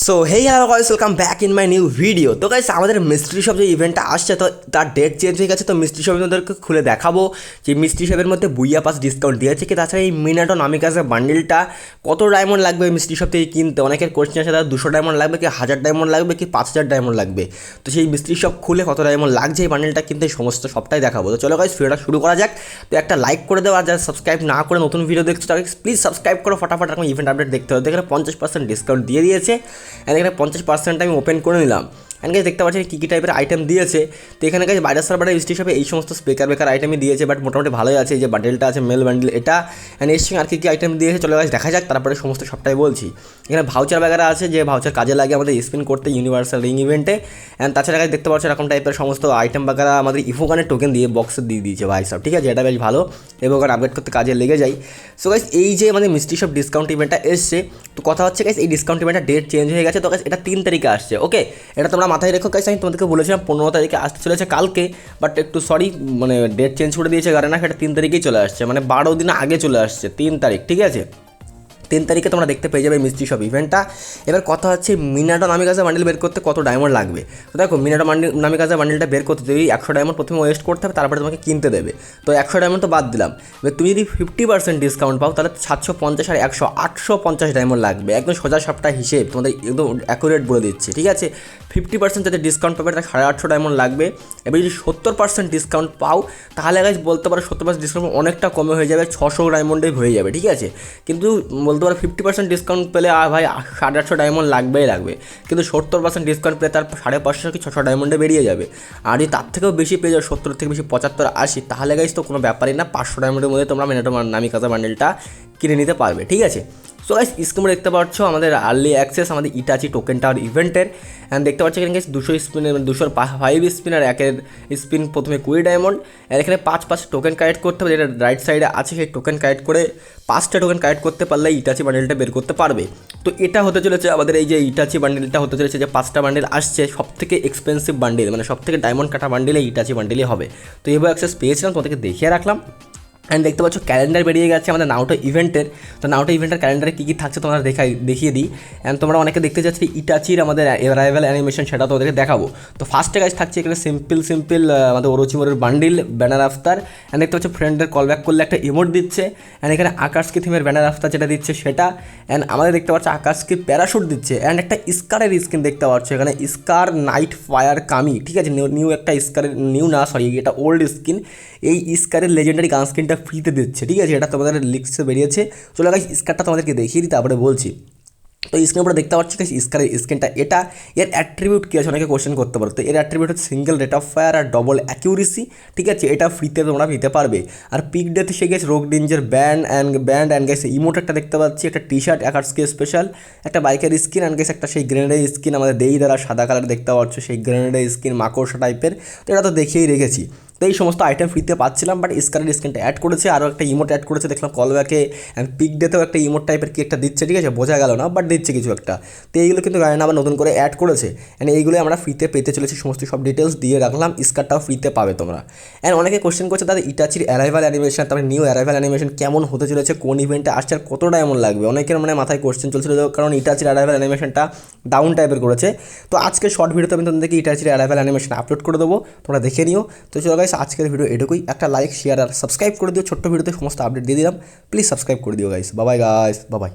So hey hello guys welcome back in my new video তো guys আমাদের mystery shop যে ইভেন্টটা আসছে, তো তার ডেট চেঞ্জ হয়ে গেছে, তো মিস্ট্রি শপের মধ্যে খুলে দেখাবো। যে মিস্ট্রি শপের মধ্যে বুইয়া পাস ডিসকাউন্ট দিয়েছে কি, তাছাড়া এই মিনাটো নামিকাসের বান্ডেলটা কত ডায়মন্ড লাগবে মিস্ট্রি শপ থেকে কিনতে? অনেকের কোশ্চেন আছে তার দুশো ডায়মন্ড লাগবে কি, হাজার ডায়মন্ড লাগবে কি, পাঁচ হাজার ডায়মন্ড লাগবে? তো সেই মিস্ট্রি শপ খুলে কত ডায়মন্ড লাগছে এই বান্ডেলটা কিনতে, এই সমস্ত সবটাই দেখাবো। তো চলো গাইস ভিডিওটা শুরু করা যাক। তো একটা লাইক করে দেওয়া আর সাবস্ক্রাইব না করে নতুন ভিডিও দেখছ তাকে প্লিজ সাবস্ক্রাইব করো, ফটাফট এখন ইভেন্ট আপডেট দেখতে হবে। এখানে পঞ্চাশ পার্সেন্ট ডিসকাউন্ট দিয়ে দিয়েছে। এখানে পঞ্চাশ পার্সেন্ট আমি ওপেন করে নিলাম। অ্যান্ড গাইজ দেখতে পাচ্ছেন কী কী টাইপের আইটেম দিয়েছে। তো এখানে গাইজ বাইরের সার্ভারের লিস্ট হিসাবে এই সমস্ত স্পেকার বেকার আইটেমই দিয়েছে বাট মোটামুটি ভালোই আছে। যে বান্ডেলটা আছে মেল বান্ডেল এটা অ্যান্ড এর সঙ্গে আর কী কী আইটেম দিয়েছে, চলে গাছ দেখা যাক, তারপরে সমস্ত সবটাই বলছি। এখানে ভাউচার বেগারা আছে, যে ভাউচার কাজে লাগে আমাদের স্পিন করতে ইউনিভার্সাল রিং ইভেন্টে অ্যান্ড তাছাড়া গাছ দেখতে পাচ্ছ এরকম টাইপের সমস্ত আইটেম বাগারা আমাদের ইফোগানের টোকেন দিয়ে বক্সে দিয়ে দিয়েছে ভাই সব, ঠিক আছে? এটা বেশ ভালো। এবং আপডেট করতে কাজে লেগে যায়। সো গাইজ এই যে আমাদের মিস্ট্রি সব ডিসকাউন্ট ইভেন্টটা এসছে, তো কথা হচ্ছে গাইজ এই ডিসকাউন্ট ইভেন্টটা ডেট চেঞ্জ হয়ে গেছে, তো গাইজ এটা তিন তারিখে আসছে ওকে এটা তোমরা মাথায় রেখো গাইজ আমি তোমাদেরকে বলেছিলাম পনেরো তারিখে আসতে চলেছে কালকে বাট একটু সরি মানে ডেট চেঞ্জ করে দিয়েছে কারণ না সেটা তিন তারিখেই চলে আসছে মানে বারো দিন আগে চলে আসছে, তিন তারিখ, ঠিক আছে? তিন তারিখে তোমরা দেখতে পেয়ে যাবে মিস্ত্রি সব ইভেন্টটা এবার কথা হচ্ছে মিনাটো নামি কাজে বান্ডেল বের করতে কত ডায়মন্ড লাগবে? তো দেখো, মিনাটো মান্ডেল নামি কাজে বান্ডেলটা বের করতে যদি একশো ডায়মন্ড প্রথমে ওয়েস্ট করতে হবে, তারপরে তোমাকে কিনতে দেবে। তো একশো ডায়মন্ড তো বাদ দিলাম। এবার তুমি যদি ফিফটি পার্সেন্ট ডিসকাউন্ট পাও, তাহলে সাতশো পঞ্চাশ আর একশো আটশো পঞ্চাশ ডায়মন্ড লাগবে। একদম সোজা সবটা হিসেব তোমাদের একদম অ্যাকুরেট বলে দিচ্ছে, ঠিক আছে? ফিফটি পার্সেন্ট যাতে ডিসকাউন্ট পাবে তার সাড়ে আটশো ডায়মন্ড লাগবে। এবার যদি সত্তর পার্সেন্ট ডিসকাউন্ট পাও, তাহলে গাছ বলতে পারো সত্তর পার্সেন্ট ডিসকাউন্ট অনেকটা কমে হয়ে যাবে, ছশো ডায়মন্ডে হয়ে যাবে, ঠিক আছে? কিন্তু বলতে পারো ফিফটি পার্সেন্ট ডিসকাউন্ট পেলে আর ভাই সাড়ে আটশো ডায়মন্ড লাগবেই লাগবে। কিন্তু সত্তর পার্সেন্ট ডিসকাউন্ট পেলে তার সাড়ে পাঁচশো কি ছশো ডায়মন্ডে বেরিয়ে যাবে। আর যদি তার থেকেও বেশি পেয়ে যাও, সত্তর থেকে বেশি পঁচাত্তর আশি, তাহলে গাইজ তো কোনো ব্যাপারই না, পাঁচশো ডায়মন্ডের মধ্যে তোমরা মেনাটো নামি কাজা বান্ডেলটা কিনে নিতে পারবে, ঠিক আছে? সো গাইস স্ক্রিনে দেখতে পাচ্ছ, আমাদের আর্লি অ্যাক্সেস আমাদের ইটাচি টোকেন টাওয়ার ইভেন্টের অ্যান্ড দেখতে পাচ্ছ এখানে দুশো স্পিনের দুশোর ফাইভ স্পিন আর একের স্পিন প্রথমে কুড়ি ডায়মন্ড আর এখানে পাঁচ পাঁচ টোকেন কালেক্ট করতে হবে, যেটা রাইট সাইডে আছে, সেই টোকেন কালেক্ট করে পাঁচটা টোকেন কালেক্ট করতে পারলে ইটাচি বান্ডেলটা বের করতে পারবে। তো এটা হতে চলেছে আমাদের এই যে ইটাচি বান্ডেলটা হতে চলেছে, যে পাঁচটা বান্ডেল আসছে সব থেকে এক্সপেন্সিভ বান্ডেল মানে সব থেকে ডায়মন্ড কাটা বান্ডেলে ইটাচি বান্ডেলই হবে। তো এইভাবে অ্যাক্সেস পেয়েছিলাম, তোমাদেরকে দেখিয়ে রাখলাম। অ্যান্ড দেখতে পাচ্ছ ক্যালেন্ডার বেরিয়ে গেছে আমাদের নাউটো ইভেন্টের তো নাউটো ইভেন্টের ক্যালেন্ডারে কী কী থাকছে তোমরা দেখাই, দেখিয়ে দিই। অ্যান্ড তোমরা অনেকে দেখতে চাচ্ছি ইটাচির আমাদের অ্যারাইভেল অ্যানিমেশন সেটা তো ওদেরকে দেখাবো। তো ফার্স্টে কাজ থাকছে এখানে সিম্পল সিম্পল আমাদের ওরচিমোরের বান্ডিল ব্যানার আফতার অ্যান্ড দেখতে পাচ্ছ ফ্রেন্ডের কল ব্যাক করলে একটা ইমোট দিচ্ছে। অ্যান্ড এখানে আকাশকে থিমের ব্যানার আফতার যেটা দিচ্ছে সেটা। অ্যান্ড আমাদের দেখতে পাচ্ছ, আকাশকে প্যারাশুট দিচ্ছে। অ্যান্ড একটা স্কারের স্কিন দেখতে পাচ্ছ এখানে। স্কার নাইট ফায়ার কামি ঠিক আছে নিউ একটা স্কারের নিউ না সরি এটা ওল্ড স্কিন এই স্কারের লেজেন্ডারি গান স্কিনটা ফ্রিতে দিচ্ছে, ঠিক আছে? এটা তোমাদের লিক্সে বেরিয়েছে। চলে গাইস স্কারটা তোমাদেরকে দেখিয়ে দিই, তারপরে বলছি। তো স্ক্রিনের উপরে দেখতে পাচ্ছি স্কারের স্ক্রিনটা এটা, এর অ্যাট্রিবিউট কী আছে? অনেকে কোশ্চেন করতে পারো। তো এর অ্যাট্রিবিউট হচ্ছে সিঙ্গেল রেট অফ ফায়ার আর ডবল অ্যাকিউরেসি ঠিক আছে? এটা ফ্রিতে তোমরা নিতে পারবে। আর পিক ডেথ সে গেছে রোগ danger band and band and গেছে ইমোট একটা দেখতে পাচ্ছি। একটা টি শার্ট একার্সকে স্পেশাল একটা বাইকের স্কিন অ্যান্ড গেছে একটা সেই গ্রেনেডের স্কিন আমাদের দেই দ্বারা সাদা কালার দেখতে পাচ্ছ, সেই গ্রেনেডের স্কিন মাকড়সা টাইপের তো এটা তো দেখেই রেখেছি। তো এই সমস্ত আইটেম ফ্রিতে পাচ্ছিলাম বাট স্কারের স্ক্রিনটা অ্যাড করেছে, আরও একটা ইমোট অ্যাড করেছে, দেখলাম কলব্যাকে পিক ডেতেও একটা ইমোট টাইপের কি একটা দিচ্ছে, ঠিক আছে? বোঝা গেল না বাট দিচ্ছে কিছু একটা। তো এইগুলো কিন্তু গায়ন আবার নতুন করে অ্যাড করেছে অ্যান্ড এইগুলো আমরা ফ্রিতে পেতে চলেছি, সমস্ত সব ডিটেলস দিয়ে রাখলাম স্কারটাও ফ্রিতে পাবে তোমরা। অ্যান্ড অনেকে কোশ্চেন করছে তাদের ইটাচির অ্যারাইভাল অ্যানিমেশন তারপরে নিউ অ্যারাইভাল অ্যানিমেশন কেমন হতে চলেছে, কোন ইভেন্টে আসছে, আর কত ডায়মন্ড লাগবে? অনেকের মানে মাথায় কোশ্চেন চলছিল, কারণ ইটাচির অ্যারাইভাল অ্যানিমেশনটা ডাউন টাইপের করেছে। তো আজকে শর্ট ভিডিওতে আমি তোমাদেরকে ইটাচির অ্যারাইভাল অ্যানিমেশন আপলোড করে দেবো, তোমরা দেখে নিও। তো চলো গাইস আজকের ভিডিও এটুকুই। একটা লাইক শেয়ার আর সাবস্ক্রাইব করে দিও। ছোট্ট ভিডিওতে সমস্ত আপডেট দিয়ে দিলাম। প্লিজ সাবস্ক্রাইব করে দিও গাইস বাবাই গাইস বাবাই